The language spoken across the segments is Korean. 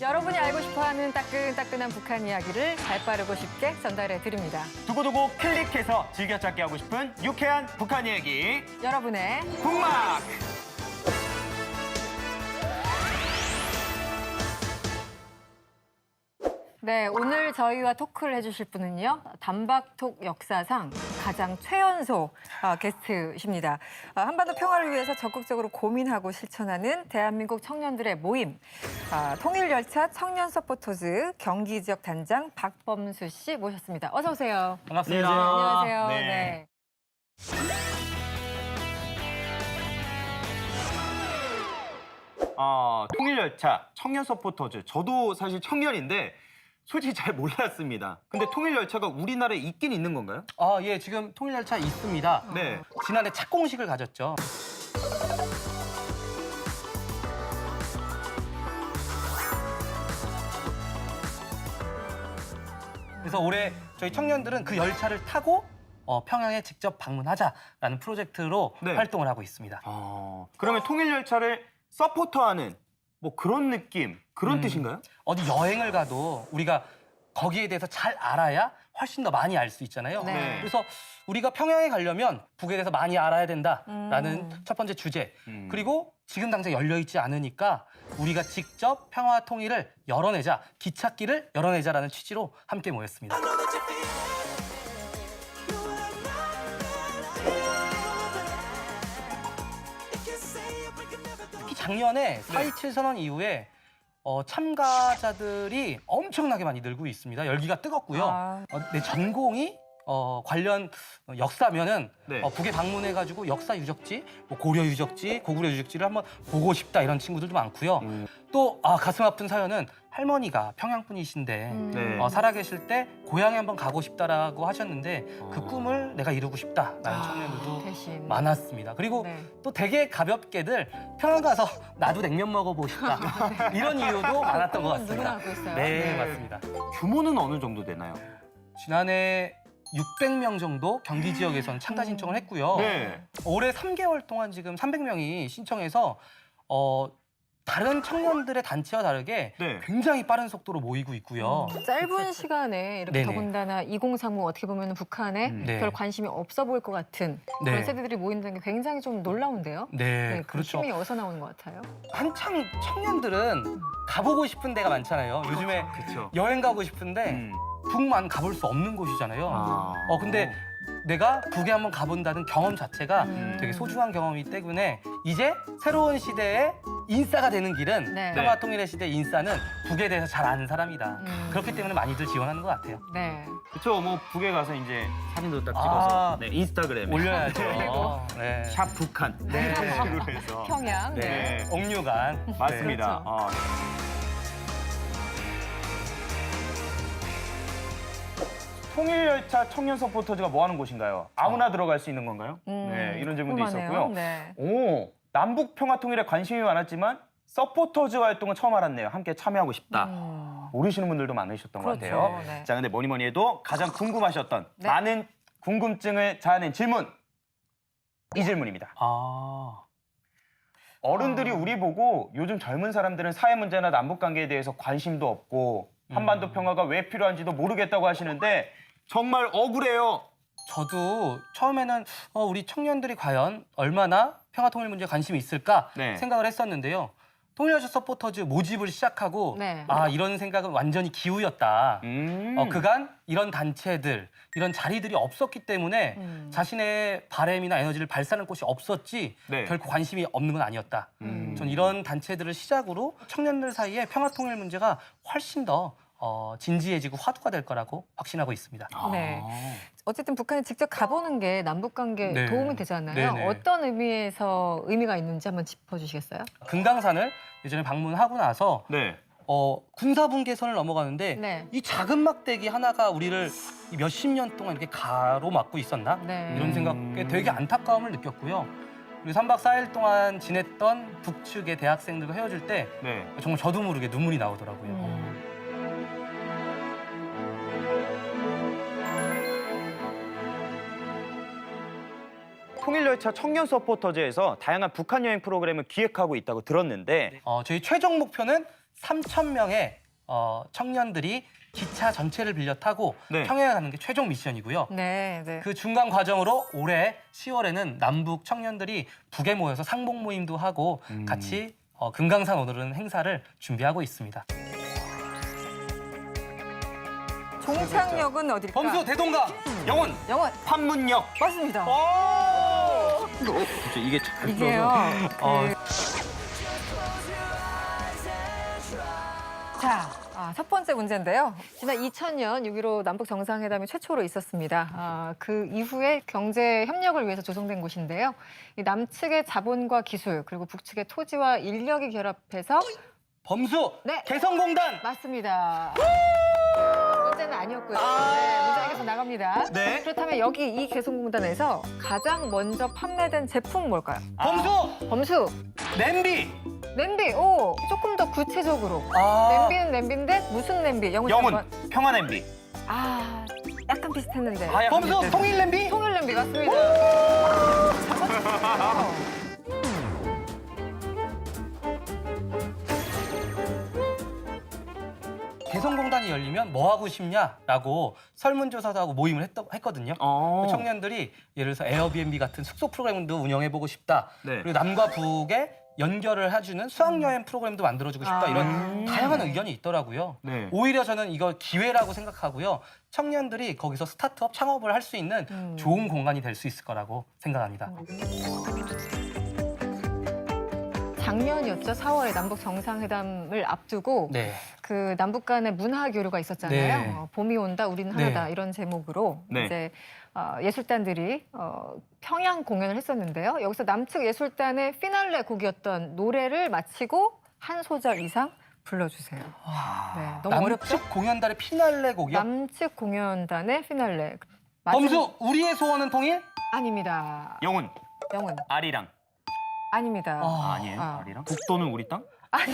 여러분이 알고 싶어하는 따끈따끈한 북한 이야기를 잘 빠르고 쉽게 전달해 드립니다. 두고두고 클릭해서 즐겨찾기 하고 싶은 유쾌한 북한 얘기 여러분의 북막 네, 오늘 저희와 토크를 해주실 분은요, 단박톡 역사상 가장 최연소 아, 게스트십니다. 아, 한반도 평화를 위해서 적극적으로 고민하고 실천하는 대한민국 청년들의 모임, 아, 통일열차 청년 서포터즈 경기 지역 단장 박범수 씨 모셨습니다. 어서 오세요. 반갑습니다. 안녕하세요. 네. 네. 어, 통일열차 청년 서포터즈 저도 사실 청년인데 솔직히 잘 몰랐습니다. 근데 통일 열차가 우리나라에 있긴 있는 건가요? 아, 예, 지금 통일열차 있습니다. 네. 지난해 착공식을 가졌죠. 그래서 올해 저희 청년들은 그 열차를 타고 어, 평양에 직접 방문하자라는 프로젝트로 네. 활동을 하고 있습니다. 어, 그러면 통일 열차를 서포터하는 뭐 그런 느낌, 그런 음. 뜻인가요? 어디 여행을 가도 우리가 거기에 대해서 잘 알아야 훨씬 더 많이 알 수 있잖아요. 네. 그래서 우리가 평양에 가려면 북에 대해서 많이 알아야 된다라는 음. 첫 번째 주제. 음. 그리고 지금 당장 열려 있지 않으니까 우리가 직접 평화 통일을 열어내자, 기찻길을 열어내자라는 취지로 함께 모였습니다. 작년에 4.27 선언 이후에 어, 참가자들이 엄청나게 많이 늘고 있습니다. 열기가 뜨겁고요. 아. 어, 내 전공이 어, 관련 역사면은 네. 어, 북에 방문해가지고 역사 유적지, 뭐 고려 유적지, 고구려 유적지를 한번 보고 싶다 이런 친구들도 많고요. 음. 또 아, 가슴 아픈 사연은 할머니가 평양 분이신데 음. 네. 어, 살아계실 때 고향에 한번 가고 싶다라고 하셨는데 그 어. 꿈을 내가 이루고 싶다라는 아. 청년들도 대신. 많았습니다. 그리고 네. 또 되게 가볍게들 평양 가서 나도 냉면 먹어보고 싶다 이런 이유도 많았던 것 같습니다. 갖고 있어요. 네, 맞습니다. 규모는 어느 정도 되나요? 지난해 600명 정도 경기 지역에선 참가 신청을 했고요. 네. 올해 3개월 동안 지금 300명이 신청해서 어, 다른 청년들의 단체와 다르게 네. 굉장히 빠른 속도로 모이고 있고요. 짧은 시간에 이렇게 네네. 더군다나 2035 어떻게 보면 북한에 음. 네. 별 관심이 없어 보일 것 같은 그런 네. 세대들이 모인다는 게 굉장히 좀 놀라운데요. 네, 그 그렇죠. 힘이 어디서 나오는 것 같아요? 한창 청년들은 가보고 싶은 데가 많잖아요. 요즘에 그렇죠. 여행 가고 싶은데 음. 북만 가볼 수 없는 곳이잖아요. 아. 어 근데 내가 북에 한번 가본다는 경험 자체가 음. 되게 소중한 경험이기 때문에 이제 새로운 시대의 인싸가 되는 길은 네. 평화 통일의 시대 인싸는 북에 대해서 잘 아는 사람이다. 음. 그렇기 때문에 많이들 지원하는 것 같아요. 네. 그렇죠. 뭐 북에 가서 이제 사진도 딱 찍어서 아. 네, 인스타그램에 올려야죠. 네. 샵 북한 네. 이런 식으로 해서 평양. 네. 네. 옥류관. 맞습니다. 그렇죠. 어. 통일열차 청년 서포터즈가 뭐 하는 곳인가요? 아무나 들어갈 수 있는 건가요? 음, 네, 이런 질문도 궁금하네요. 있었고요. 네. 오, 남북 평화 통일에 관심이 많았지만 서포터즈 활동은 처음 알았네요. 함께 참여하고 싶다. 음. 모르시는 분들도 많으셨던 것 그렇죠. 같아요. 네. 자, 근데 뭐니 뭐니 해도 가장 궁금하셨던 네. 많은 궁금증을 자아낸 질문. 이 질문입니다. 아. 어른들이 아. 우리 보고 요즘 젊은 사람들은 사회 문제나 남북 관계에 대해서 관심도 없고 한반도 음. 평화가 왜 필요한지도 모르겠다고 하시는데 정말 억울해요. 저도 처음에는 어, 우리 청년들이 과연 얼마나 평화 통일 문제에 관심이 있을까 네. 생각을 했었는데요. 통일여자 서포터즈 모집을 시작하고 네. 아 이런 생각은 완전히 기우였다. 음. 어, 그간 이런 단체들, 이런 자리들이 없었기 때문에 음. 자신의 바램이나 에너지를 발산할 곳이 없었지 네. 결코 관심이 없는 건 아니었다. 음. 전 이런 단체들을 시작으로 청년들 사이에 평화 통일 문제가 훨씬 더 어, 진지해지고 화두가 될 거라고 확신하고 있습니다. 네. 어쨌든 북한에 직접 가보는 게 남북 관계에 네. 도움이 되잖아요. 네네. 어떤 의미에서 의미가 있는지 한번 짚어주시겠어요? 금강산을 예전에 방문하고 나서 네. 어, 군사분계선을 넘어가는데 네. 이 작은 막대기 하나가 우리를 이 몇십 년 동안 이렇게 가로막고 있었나? 네. 이런 생각에 되게 안타까움을 느꼈고요. 그리고 3박 4일 동안 지냈던 북측의 대학생들과 헤어질 때 네. 정말 저도 모르게 눈물이 나오더라고요. 음. 통일열차 청년 서포터즈에서 다양한 북한 여행 프로그램을 기획하고 있다고 들었는데 어, 저희 최종 목표는 3천 명의 어, 청년들이 기차 전체를 빌려 타고 네. 평양에 가는 게 최종 미션이고요. 네, 네. 그 중간 과정으로 올해 10월에는 남북 청년들이 북에 모여서 상봉 모임도 하고 음. 같이 어, 금강산 오늘은 행사를 준비하고 있습니다. 종착역은 어딜까? 범수 대동강 영훈 영원 판문역. 맞습니다. 오! 진짜 이게 잘 이게요. 그... 어. 자, 아, 첫 번째 문제인데요. 지난 2000년 6.15 남북 정상회담이 최초로 있었습니다. 아, 그 이후에 경제 협력을 위해서 조성된 곳인데요. 이 남측의 자본과 기술 그리고 북측의 토지와 인력이 결합해서 범수 네. 개성공단 맞습니다. 문제는 아니었고요. 네, 문제가 계속 나갑니다. 네. 그렇다면 여기 이 개성공단에서 가장 먼저 판매된 제품 뭘까요? 범수 범수, 냄비 냄비. 오, 조금 더 구체적으로. 아, 냄비는 냄비인데 무슨 냄비? 영훈 영훈 한번. 평화 냄비. 아, 약간 비슷했는데. 아, 약간 범수 비슷해. 통일 냄비 통일 냄비 맞습니다. 잡 개성공단이 열리면 뭐 하고 싶냐라고 설문조사도 하고 모임을 했, 했거든요. 어. 청년들이 예를 들어서 에어비앤비 같은 숙소 프로그램도 운영해보고 싶다. 네. 그리고 남과 북에 연결을 해주는 수학여행 프로그램도 만들어주고 싶다. 아. 이런 다양한 의견이 있더라고요. 네. 오히려 저는 이거 기회라고 생각하고요. 청년들이 거기서 스타트업 창업을 할 수 있는 음. 좋은 공간이 될 수 있을 거라고 생각합니다. 작년이었죠. 4월에 남북 정상회담을 앞두고 네. 그 남북 간의 문화 교류가 있었잖아요. 네. 어, 봄이 온다, 우리는 네. 하나다 이런 제목으로 네. 이제 어, 예술단들이 어, 평양 공연을 했었는데요. 여기서 남측 예술단의 피날레 곡이었던 노래를 마치고 한 소절 이상 불러주세요. 네, 너무 어렵죠? 남측 공연단의 피날레 곡이요. 남측 공연단의 피날레. 마지막- 범수 우리의 소원은 통일? 아닙니다. 영훈 영은 아리랑. 아닙니다. 아. 아니에요. 아. 아리랑. 북도는 우리 땅? 아니.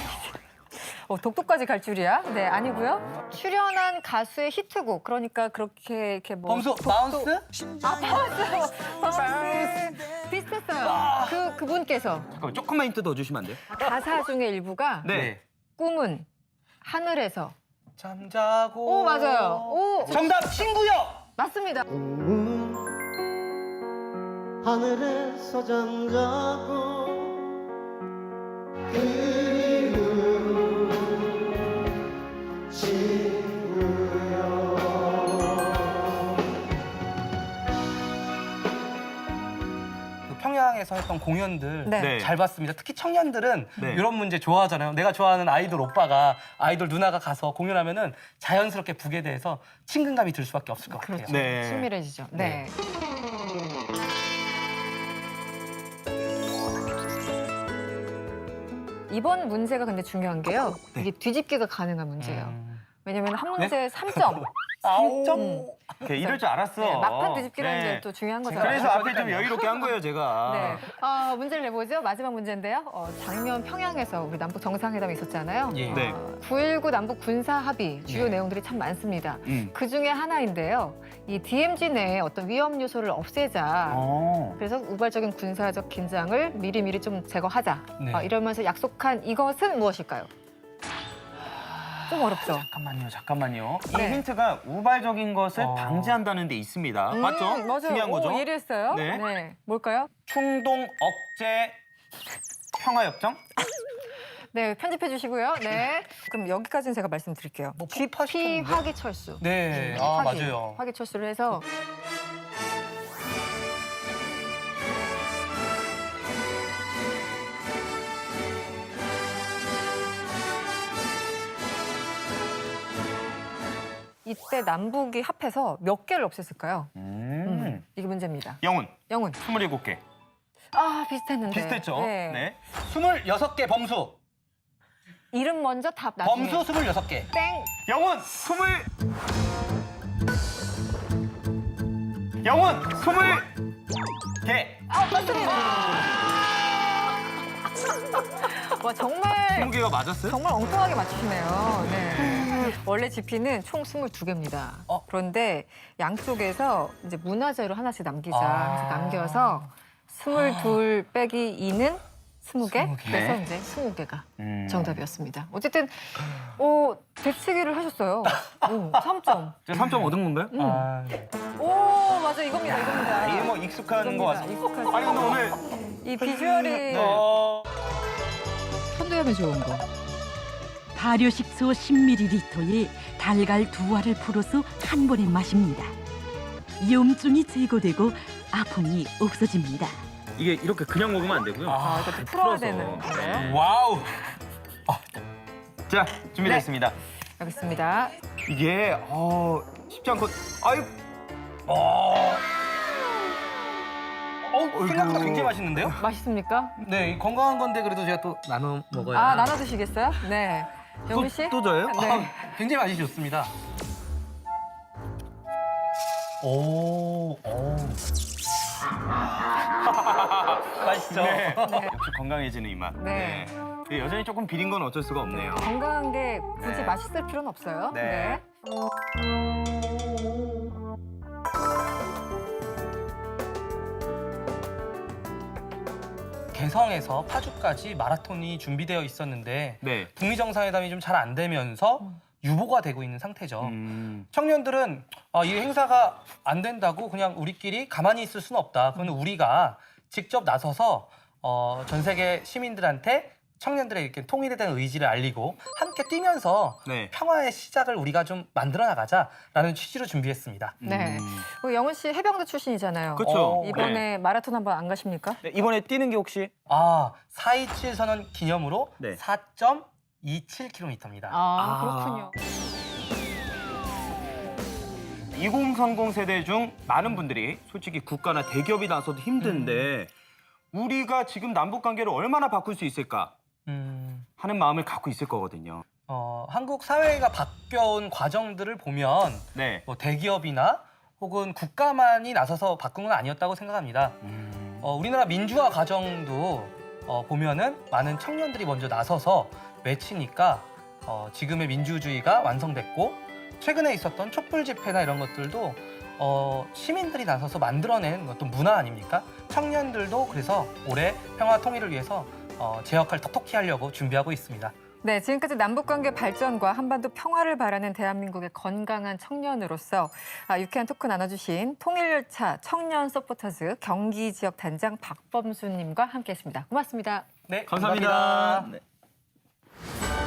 어, 독도까지 갈 줄이야? 네, 아니고요. 출연한 가수의 히트곡. 그러니까 그렇게 이렇게 뭐 범수 독도- 마운스? 아, 바운스. 바운스. 비슷했어요. 그 그분께서 잠깐만 조금만 힌트 더 주시면 안 돼요? 가사 중에 일부가 네. 꿈은 하늘에서. 잠자고. 오, 맞아요. 오, 정답 친구요. 맞습니다. 꿈은 하늘에서 잠자고 평양에서 했던 공연들 네. 네. 잘 봤습니다. 특히 청년들은 네. 이런 문제 좋아하잖아요. 내가 좋아하는 아이돌 오빠가 아이돌 누나가 가서 공연하면은 자연스럽게 북에 대해서 친근감이 들 수밖에 없을 것 그렇죠. 같아요. 네. 친밀해지죠. 네. 이번 문제가 근데 중요한 게요. 네. 이게 뒤집기가 가능한 문제예요. 음. 왜냐면 한 문제에 3점. 아우. 음. 오케이, 이럴 줄 알았어. 네, 막판 뒤집기라는 네. 게 또 중요한 거잖아요. 그래서 앞에 좀 여유롭게 한 거예요, 제가. 네. 어, 문제를 내보죠. 마지막 문제인데요. 어, 작년 평양에서 우리 남북 정상회담이 있었잖아요. 예. 네. 어, 9.19 남북 군사 합의 주요 네. 내용들이 참 많습니다. 음. 그 중에 하나인데요. 이 DMZ 내에 어떤 위험 요소를 없애자. 어. 그래서 우발적인 군사적 긴장을 미리미리 좀 제거하자. 네. 어, 이러면서 약속한 이것은 무엇일까요? 좀 어렵죠. 잠깐만요, 잠깐만요. 네. 이 힌트가 우발적인 것을 어. 방지한다는 데 있습니다. 음, 맞죠? 맞아요. 중요한 거죠. 오, 예리했어요. 네. 뭘까요? 충동 억제 평화협정? 네, 편집해 주시고요. 네. 그럼 여기까지는 제가 말씀드릴게요. 뭐 GP 폭파시켰는데? 화기철수. 네. 아, 화기, 맞아요. 화기철수를 해서 이때 남북이 합해서 몇 개를 없앴을까요? 음. 음, 이게 문제입니다. 영훈, 영훈. 27개. 아, 비슷했는데. 비슷했죠? 네. 네. 26개 범수. 이름 먼저 답 나중에. 범수 26개. 땡. 영훈, 20. 영훈, 20. 개. 아, 맞습니다. 와 정말 20개가 맞았어요? 정말 엉뚱하게 맞추시네요. 네. 원래 지피는 총 22개입니다. 어. 그런데 양쪽에서 이제 문화재로 하나씩 남기자 아. 해서 남겨서 22 빼기 2는 20개? 20개. 그래서 네. 이제 20개가 음. 정답이었습니다. 어쨌든 오, 대치기를 하셨어요. 오, 3점. 제가 3.5등 건가요? 음. 아, 오, 맞아. 이겁니다. 이겁니다. 이게 뭐 익숙한 거 이겁니다. 같습니다. 익숙하죠. 아니 근데 오늘 이 비주얼이 어, 편도염에 좋은 거. 발효식소 10ml에 달걀 두 알을 풀어서 한 번에 마십니다. 염증이 제거되고 아픔이 없어집니다. 이게 이렇게 그냥 먹으면 안 되고요. 아, 이거 풀어야 되는 거. 와우. 자 준비됐습니다. 알겠습니다. 이게 어 쉽지 않고 아유 어. 어, 생각보다. 굉장히 맛있는데요? 맛있습니까? 네, 이 건강한 건데 그래도 제가 또 나눠 먹어야. 아, 나눠 드시겠어요? 네. 영미 씨? 또 저예요? 네. 아, 굉장히 맛이 좋습니다. 오, 오. 맛있죠? 네. 역시 건강해지는 이 맛. 네. 네, 여전히 조금 비린 건 어쩔 수가 없네요. 건강한 게 굳이 네. 맛있을 필요는 없어요. 네. 개성에서 파주까지 마라톤이 준비되어 있었는데 네. 북미 정상회담이 좀 잘 안 되면서 유보가 되고 있는 상태죠. 음. 청년들은 아, 이 행사가 안 된다고 그냥 우리끼리 가만히 있을 수는 없다. 그러면 우리가 직접 나서서 어, 전 세계 시민들한테 청년들의 이렇게 통일에 대한 의지를 알리고 함께 뛰면서 네. 평화의 시작을 우리가 좀 만들어 나가자라는 취지로 준비했습니다. 네. 음. 그 영훈 씨 해병대 출신이잖아요. 그렇죠. 어, 이번에 네. 마라톤 한번 안 가십니까? 네, 이번에 뛰는 게 혹시 아, 4.27 선언 기념으로 네. 4.27km입니다. 아, 아. 그렇군요. 2030 세대 중 많은 분들이 솔직히 국가나 대기업이 나서도 힘든데 우리가 지금 남북 관계를 얼마나 바꿀 수 있을까 음, 하는 마음을 갖고 있을 거거든요. 어, 한국 사회가 바뀌어온 과정들을 보면 네. 뭐 대기업이나 혹은 국가만이 나서서 바꾼 건 아니었다고 생각합니다. 음. 어, 우리나라 민주화 과정도 어, 보면은 많은 청년들이 먼저 나서서 외치니까 어, 지금의 민주주의가 완성됐고 최근에 있었던 촛불 집회나 이런 것들도 어, 시민들이 나서서 만들어낸 어떤 문화 아닙니까? 청년들도 그래서 올해 평화 통일을 위해서 어, 제 역할 톡톡히 하려고 준비하고 있습니다. 네, 지금까지 남북관계 발전과 한반도 평화를 바라는 대한민국의 건강한 청년으로서 아, 유쾌한 토크 나눠주신 통일열차 청년 서포터즈 경기 지역 단장 박범수님과 함께했습니다. 고맙습니다. 네, 감사합니다. 감사합니다. 네. Thank you.